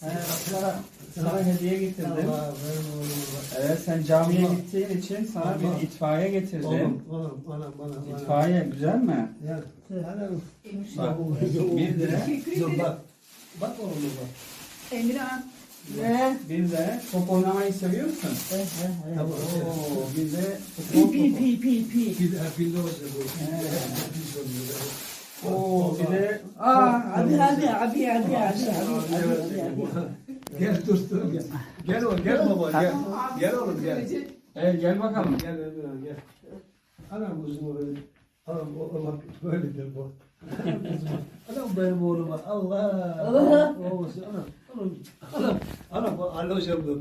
Sana, sana hediye getirdim. Allah. Evet sen camiye Allah. gittiğin için sana Allah. bir itfaiye getirdim. Oğlum, oğlum, anam, anam. İtfaiye güzel mi? Ya. Bak bir de bak. Bak oğlum bak. Emirhan. Ne? bir de top oynamayı seviyor musun? Tamam. Oo, bir de futbol Pi topu. pi pi pi. Bir de bir de olacak bu. Oo, de Aa, hadi hadi hadi hadi hadi hadi. Gel dur dur gel. Gel oğlum gel baba gel. Gel oğlum gel. Evet, gel bakalım. Gel Emirhan gel. Anam kızım öyle. Anam oğluma böyledir bu. Anam benim oğluma Allah. Allah. Oğlum anam. Anam. Anam. Anam. Anam da